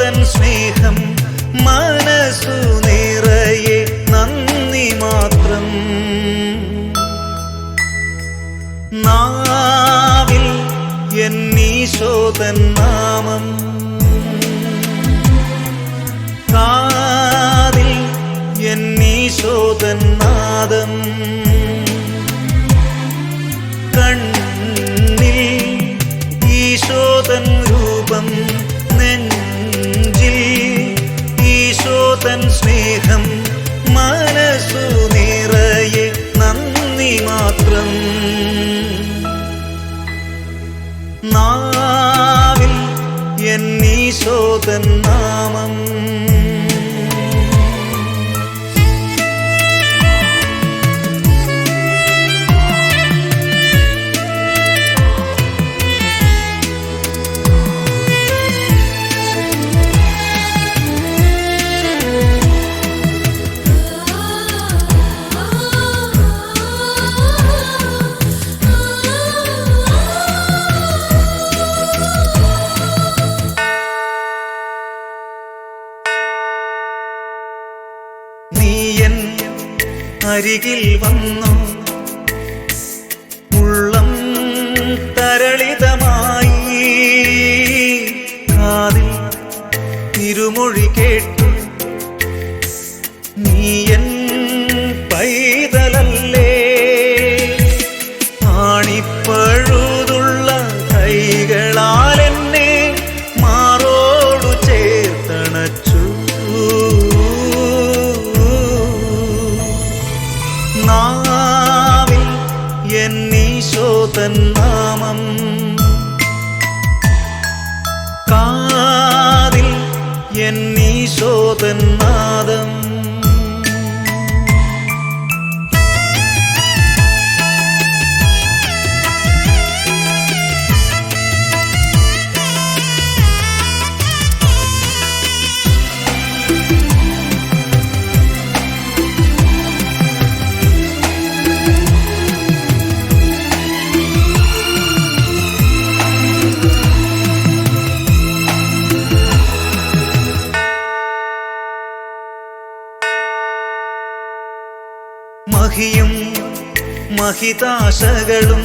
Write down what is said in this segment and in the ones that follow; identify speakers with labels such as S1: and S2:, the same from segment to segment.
S1: തൻ സ്നേഹം മനസ്സു നിറയെ നന്ദി മാത്രം. നാവിൽ എന്നീശോതൻ അരികിൽ വന്നു. ഉള്ളം തരളിതമായി. കാതിൽ തിരുമൊഴി കേട്ടു മഹിതാശകളും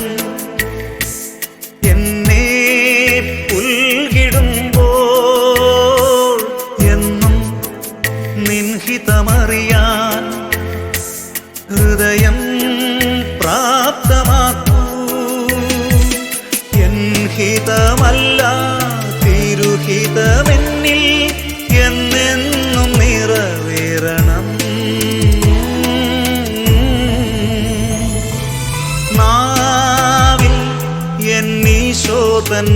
S2: അവൻ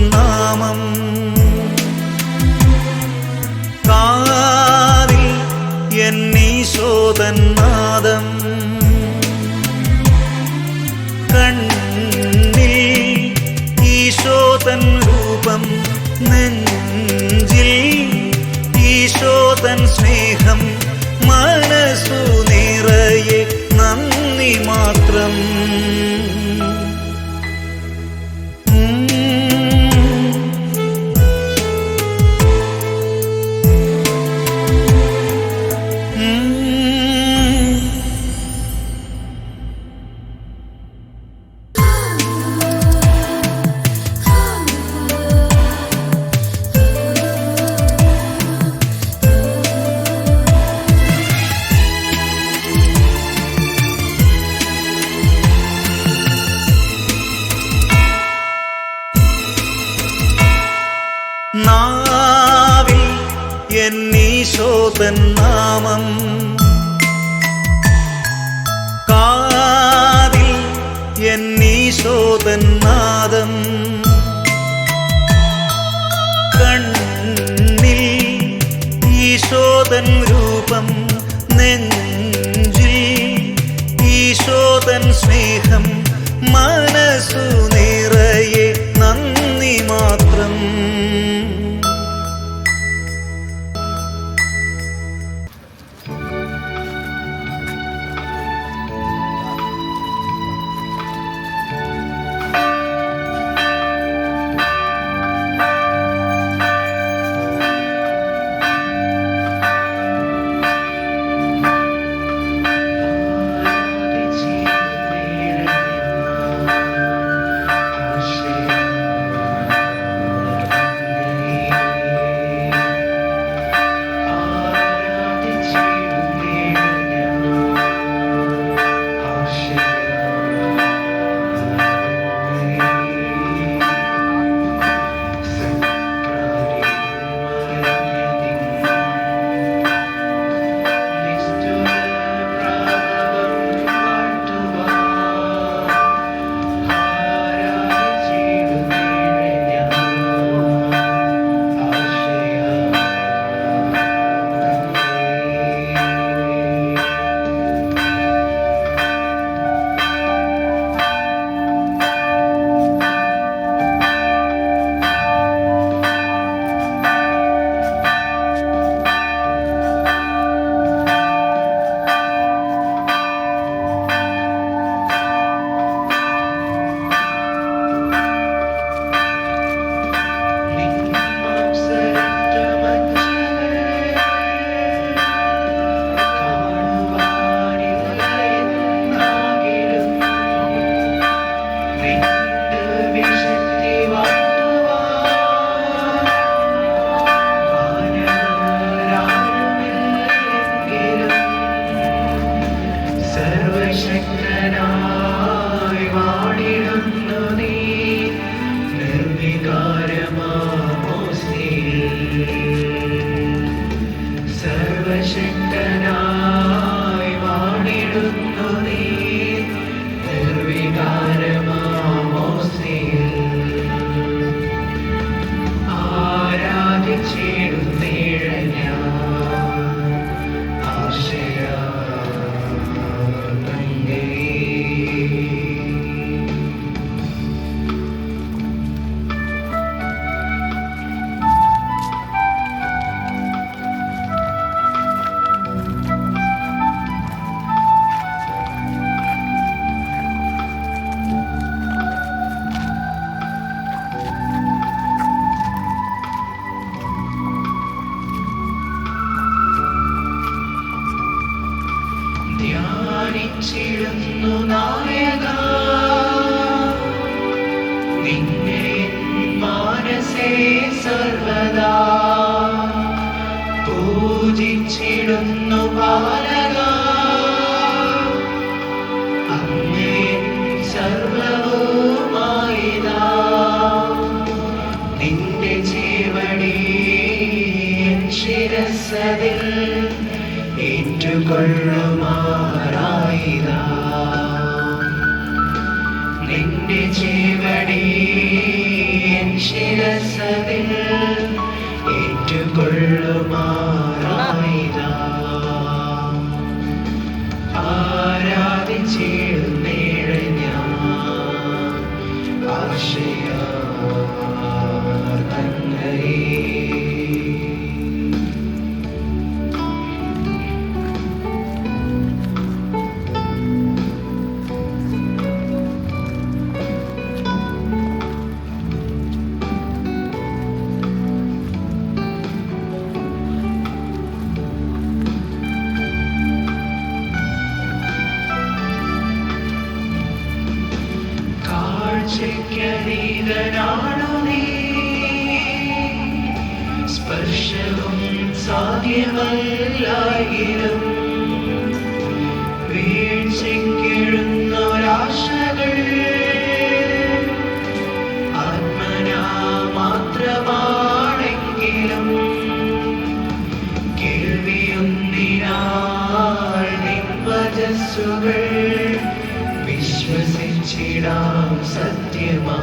S2: വിളിച്ചിടാം സത്യമാ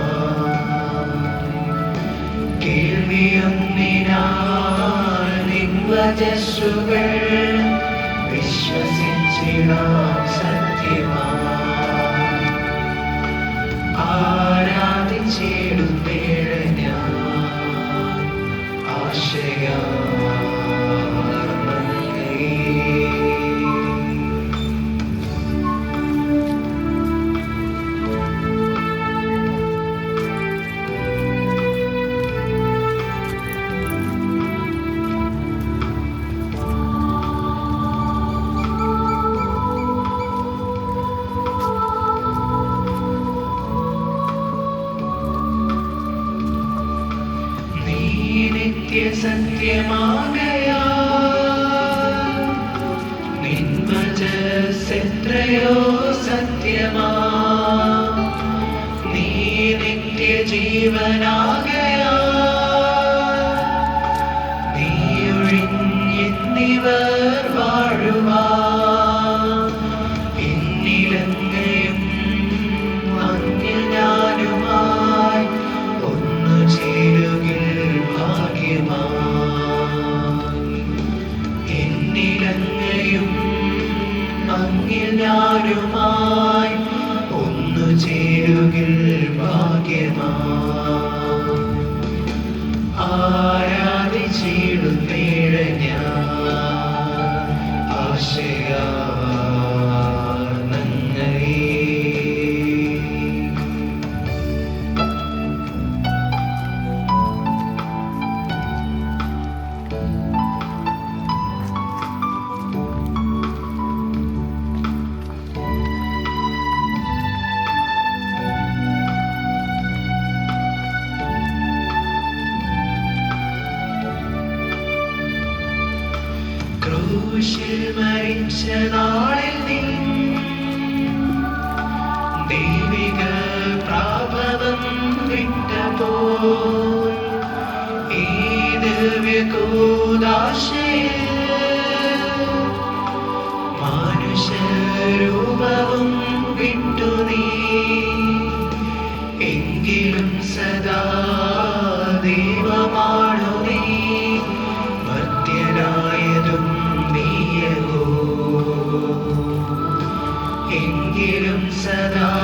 S2: കേൾവിയൊന്നിനാൽ നിൻവചസ്സുകൾ വിശ്വസിച്ചിടാം. നിത്യ സത്യമാകയാ സത്യമാ? നീ നിത്യ ജീവനാ മാനുഷരൂപവും വിട്ടു നീ. എങ്കിലും സദാ നീ. ഭക്തനായതും എങ്കിലും സദാ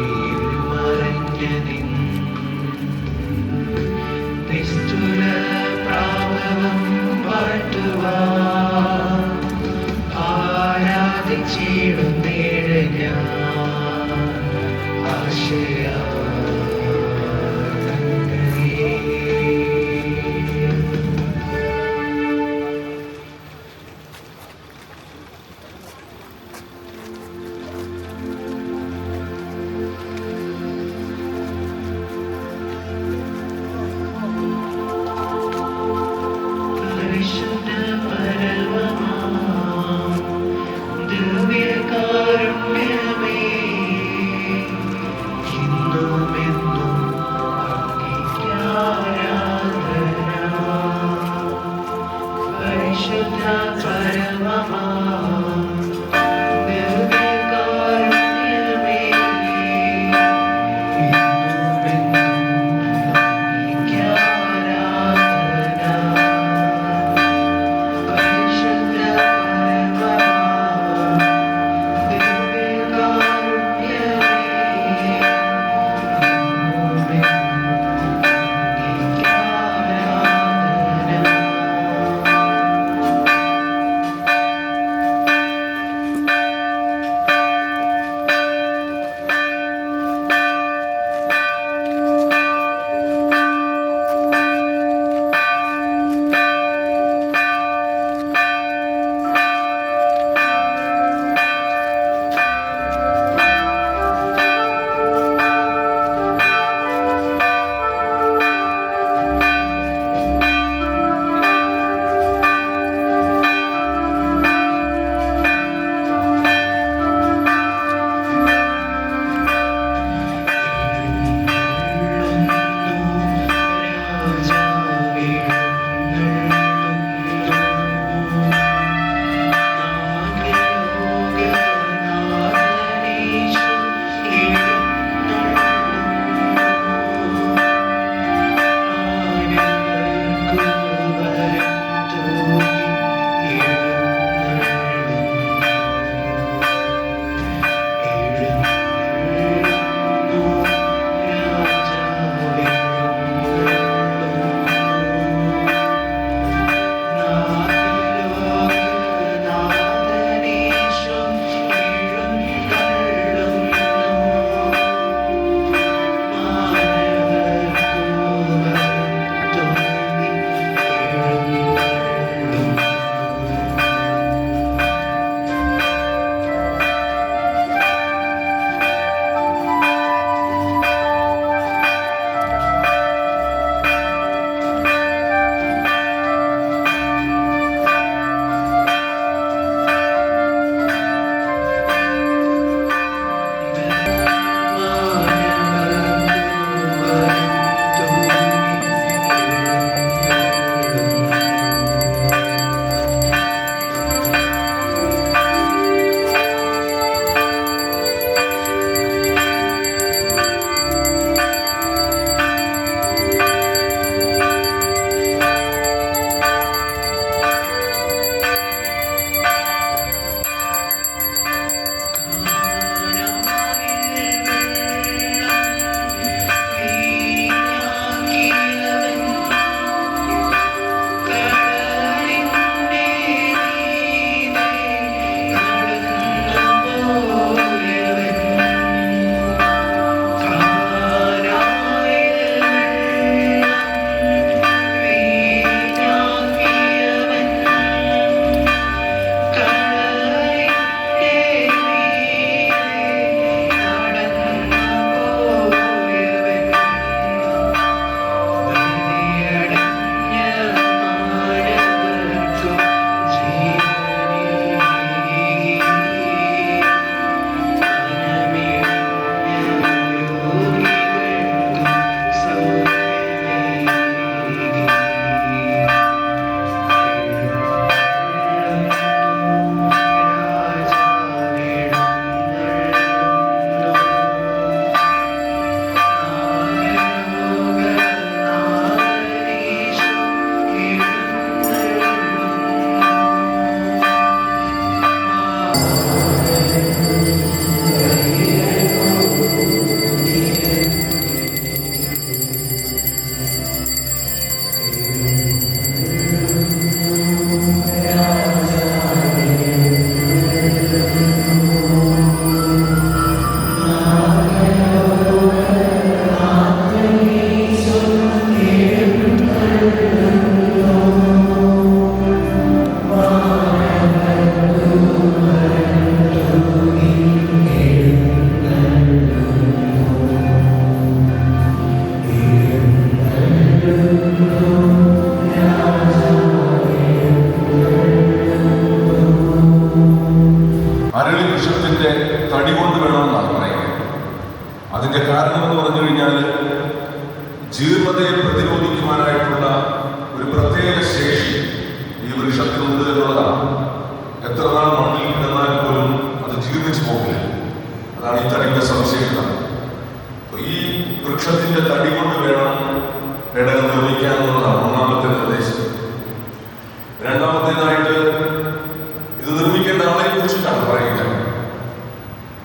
S2: സക്രാരിയിൽ മറഞ്ഞ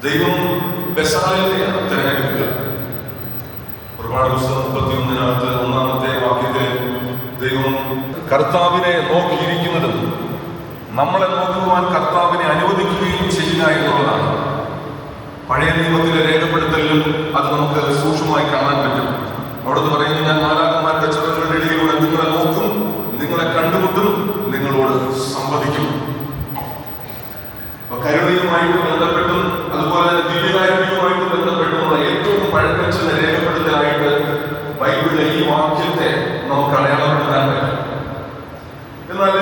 S3: ദൈവം ബസാലിനെയാണ് തിരഞ്ഞെടുക്കുക. ഒരുപാട് പുസ്തകം മുപ്പത്തി ഒന്നിനകത്ത് ഒന്നാമത്തെ വാക്യത്തിൽ ദൈവം കർത്താവിനെ നോക്കിയിരിക്കുന്നത് നമ്മളെ നോക്കുവാൻ കർത്താവിനെ അനുവദിക്കുകയും ചെയ്യുക എന്നുള്ളതാണ്. പഴയ നിയമത്തിലെ രേഖപ്പെടുത്തലിലും അത് നമുക്ക് സൂക്ഷ്മമായി കാണാൻ പറ്റും. അവിടുന്ന് പറയുന്നു ഞാൻ മാലാകന്മാരുടെ ചിറകളുടെ ഇടയിലൂടെ നിങ്ങളെ നോക്കും നിങ്ങളെ കണ്ടുമുട്ടും നിങ്ങളോട് സംവദിക്കും. കരുണയുമായിട്ട് പഴക്കം രേഖപ്പെടുത്തലായിട്ട് ബൈബിളിലെ ഈ വാക്യത്തെ നമുക്ക് അടയാളപ്പെടുത്താൻ പറ്റും എന്നാൽ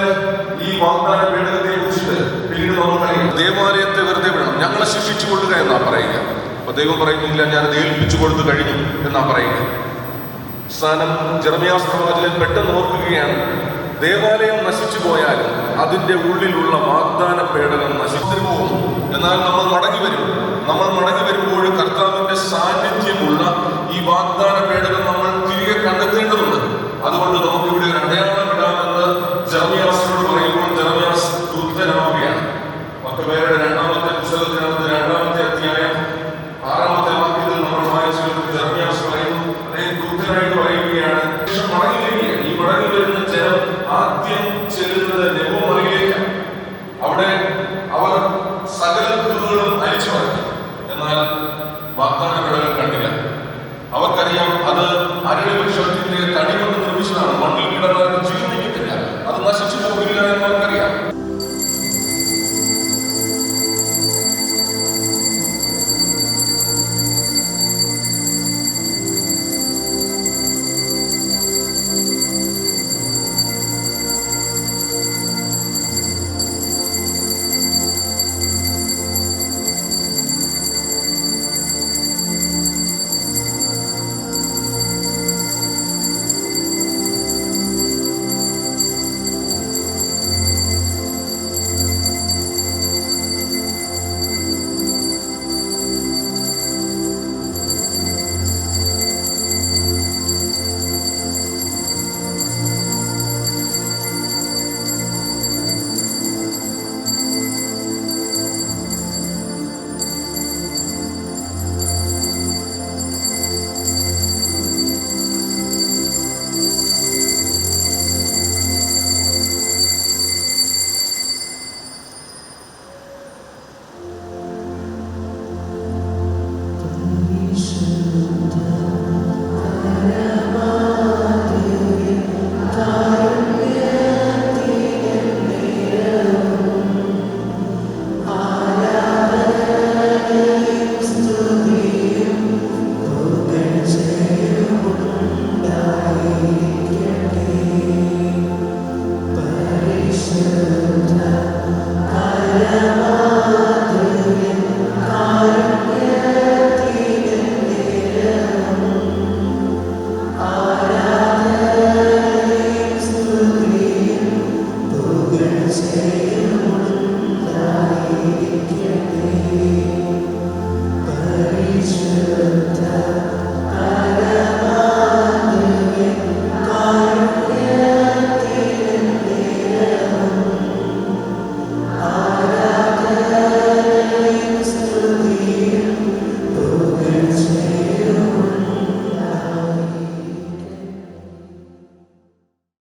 S3: ഈ വാഗ്ദാന പേടകത്തെ കുറിച്ചിട്ട് പിന്നീട് നമുക്കറിയാം. ദേവാലയത്തെ വെറുതെ വിടണം. ഞങ്ങളെ ശിക്ഷിച്ചു കൊടുക്കുക എന്നാ പറയുക. അപ്പൊ ദൈവം പറയുന്നില്ല ഞാൻ അത് ഏൽപ്പിച്ചു കൊടുത്തു കഴിഞ്ഞു എന്നാ പറയുക. സ്ഥാനം ജർമിയാസ് പ്രവാചകൻ പെട്ടെന്ന് ഓർക്കുകയാണ് ദേവാലയം നശിച്ചു പോയാലും അതിന്റെ ഉള്ളിലുള്ള വാഗ്ദാന പേടകം നശിച്ചു പോകും. എന്നാൽ നമ്മൾ മടങ്ങി വരും. നമ്മൾ മടങ്ങി വരുമ്പോൾ കർത്താവിന്റെ സാന്നിധ്യമുള്ള ഈ വാഗ്ദാന പേടകം നമ്മൾ തിരികെ കണ്ടെത്തേണ്ടതുണ്ട്